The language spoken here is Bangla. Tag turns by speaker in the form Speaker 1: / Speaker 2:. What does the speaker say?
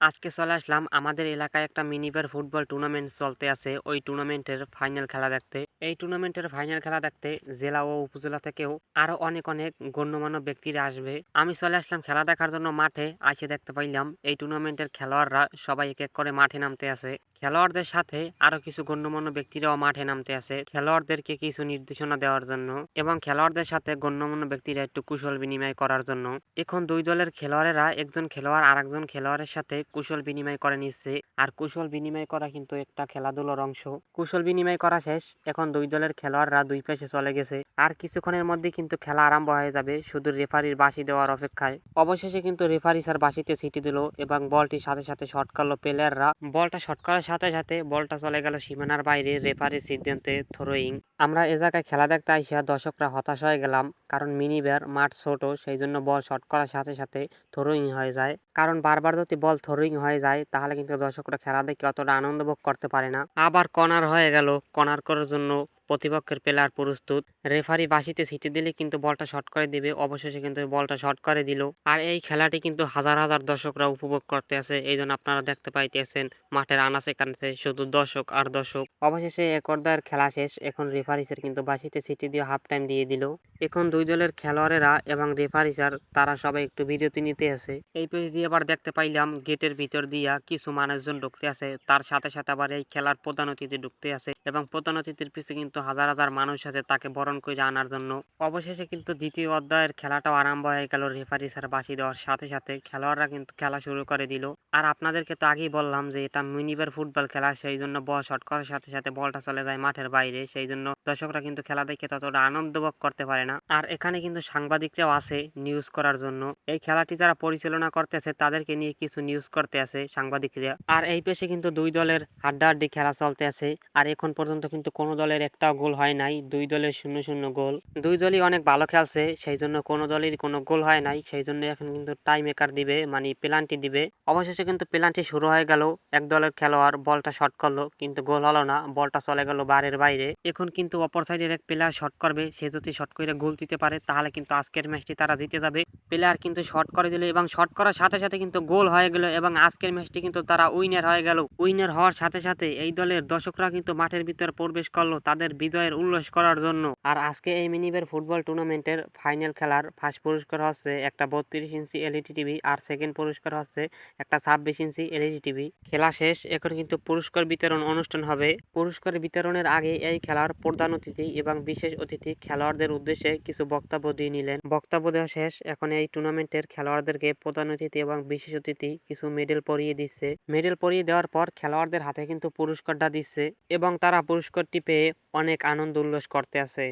Speaker 1: আজকে চলে আসলাম আমাদের এলাকায় একটা মিনিভার ফুটবল টুর্নামেন্ট চলতে আছে। ওই টুর্নামেন্টের ফাইনাল খেলা দেখতে। এই টুর্নামেন্টের ফাইনাল খেলা দেখতে জেলা ও উপজেলা থেকেও আরও অনেক অনেক গণ্যমান্য ব্যক্তিরা আসবে। আমি চলে আসলাম খেলা দেখার জন্য মাঠে। আসে দেখতে পাইলাম এই টুর্নামেন্টের খেলোয়াড়রা সবাই এক এক করে মাঠে নামতে আছে। খেলোয়াড়দের সাথে আরও কিছু গণ্যমান্য ব্যক্তিরাও মাঠে নামতে আছে। খেলোয়াড়দেরকে কিছু নির্দেশনা দেওয়ার জন্য এবং খেলোয়াড়দের সাথে গণ্যমান্য ব্যক্তিরা একটু কুশল বিনিময় করার জন্য। এখন দুই দলের খেলোয়াড়েরা একজন খেলোয়াড় আর একজন খেলোয়াড়ের সাথে কুশল বিনিময় করে নিচ্ছে। আর কুশল বিনিময় করা কিন্তু একটা খেলাধুলার অংশ। কুশল বিনিময় করা শেষ। এখন দুই দলের খেলোয়াড়রা দুই পাশে চলে গেছে। আর কিছুক্ষণের মধ্যে কিন্তু খেলা আরম্ভ হয়ে যাবে শুধু রেফারির বাঁশি দেওয়ার অপেক্ষায়। অবশেষে কিন্তু রেফারি স্যার বাঁশিতে সিটি দিল এবং বলটি সাথে সাথে শট করল প্লেয়াররা। বলটা শট করার সাথে সাথে বলটা চলে গেল সীমানার বাইরে রেফারির সিদ্ধান্তে থ্রোয়িং। আমরা এ জায়গায় খেলা দেখতে আইসা দর্শকরা হতাশ হয়ে গেলাম কারণ মিনিবার মাঠ ছোট, সেই জন্য বল শট করার সাথে সাথে থ্রোয়িং হয়ে যায়। কারণ বারবার যদি বল থ্রোয়িং হয়ে যায়, তাহলে কিন্তু দর্শকরা খেলা দেখে অতটা আনন্দ ভোগ করতে পারে না। আবার কর্নার হয়ে গেল। কর্নার করার জন্য প্রতিপক্ষের প্লেয়ার প্রস্তুত। রেফারি বাসিতে সিটি দিলে কিন্তু বলটা শর্ট করে দিবে। অবশেষে কিন্তু বলটা শর্ট করে দিল। আর এই খেলাটি কিন্তু হাজার হাজার দর্শকরা উপভোগ করতে আছে এই জন্য আপনারা দেখতে পাইতেছেন, মাঠের আনাচে কানাচে শুধু দর্শক আর দর্শক। অবশেষে একর্দার খেলা শেষ। এখন রেফারিসের কিন্তু বাঁশিতে সিটি দিয়ে হাফ টাইম দিয়ে দিল। এখন দুই দলের খেলোয়াড়েরা এবং রেফারিসার তারা সবাই একটু বিরতি নিতে আছে। এই পেজ দিয়ে আবার দেখতে পাইলাম গেটের ভিতর দিয়া কিছু মানুষজন ঢুকতে আছে। তার সাথে সাথে আবার এই খেলার প্রধান অতিথি ঢুকতে আছে এবং প্রধান অতিথির পিছনে কিন্তু হাজার হাজার মানুষ আছে তাকে বরণ করে আনার জন্য। অবশেষে কিন্তু দ্বিতীয় অধ্যায়ের খেলাটাও আরম্ভ হয়ে গেল রেফারি স্যার বাসি দেওয়ার সাথে সাথে খেলোয়াড়রা কিন্তু খেলা শুরু করে দিল। আর আপনাদেরকে তো আগেই বললাম যে এটা মিনিবার ফুটবল খেলা, সেই জন্য বল শট করার সাথে সাথে বলটা চলে যায় মাঠের বাইরে। সেই জন্য দর্শকরা কিন্তু খেলা দেখে ততটা আনন্দ ভোগ করতে পারে না। আর এখানে কিন্তু সাংবাদিকরাও আছে নিউজ করার জন্য। এই খেলাটি যারা পরিচালনা করতেছে, তাদেরকে নিয়ে কিছু নিউজ করতে আছে সাংবাদিকরা। আর এই পেশে কিন্তু দুই দলের হাড্ডাহাড্ডি খেলা চলতে আছে আর এখন পর্যন্ত কিন্তু কোনো দলের একটাও গোল হয় নাই, দুই দলের শূন্য শূন্য গোল। দুই দলই অনেক ভালো খেলছে সেই জন্য কোনো দলের কোনো গোল হয় নাই সেই জন্য এখন কিন্তু টাই মেকার দিবে মানে পেনাল্টি দিবে। অবশেষে কিন্তু পেনাল্টি শুরু হয়ে গেল, এক দলের খেলোয়াড় বলটা শট করল, কিন্তু গোল হলো না, বলটা চলে গেল বারের বাইরে। এখন কিন্তু অপর সাইডের এক প্লেয়ার শট করবে, সে যদি শট করে গোল দিতে পারে, তাহলে কিন্তু আজকের ম্যাচটি তারা জিতে যাবে। প্লেয়ার কিন্তু শট করে দিল এবং শট করার সাথে সাথে কিন্তু গোল হয়ে গেল এবং আজকের ম্যাচটি কিন্তু তারা উইনার হয়ে গেল। উইনার হওয়ার সাথে সাথে এই দলের দর্শকরা কিন্তু মাঠের ভিতরে প্রবেশ করল তাদের বিজয়ের উল্লাস করার জন্য। আর আজকে এই মিনিবের ফুটবল টুর্নামেন্টের ফাইনাল খেলার ফার্স্ট পুরস্কার হচ্ছে একটা বত্রিশ ইঞ্চি এলইডি টিভি আর সেকেন্ড পুরস্কার হচ্ছে একটা ছাব্বিশ ইঞ্চি এলইডি টিভি খেলা শেষ, এখন কিন্তু পুরস্কার বিতরণ অনুষ্ঠান হবে। পুরস্কার বিতরণের আগে এই খেলার প্রধান অতিথি এবং বিশেষ অতিথি খেলোয়াড়দের উদ্দেশ্যে কিছু বক্তব্য দিয়ে নিলেন। বক্তব্য দেওয়া শেষ। এখন এই টুর্নামেন্টের খেলোয়াড়দেরকে প্রধান অতিথি এবং বিশেষ অতিথি কিছু মেডেল পরিয়ে দিচ্ছে। মেডেল পরিয়ে দেওয়ার পর খেলোয়াড়দের হাতে কিন্তু পুরস্কারটা দিচ্ছে এবং তারা পুরস্কারটি পেয়ে অনেক আনন্দ উল্লাস করতে আছে।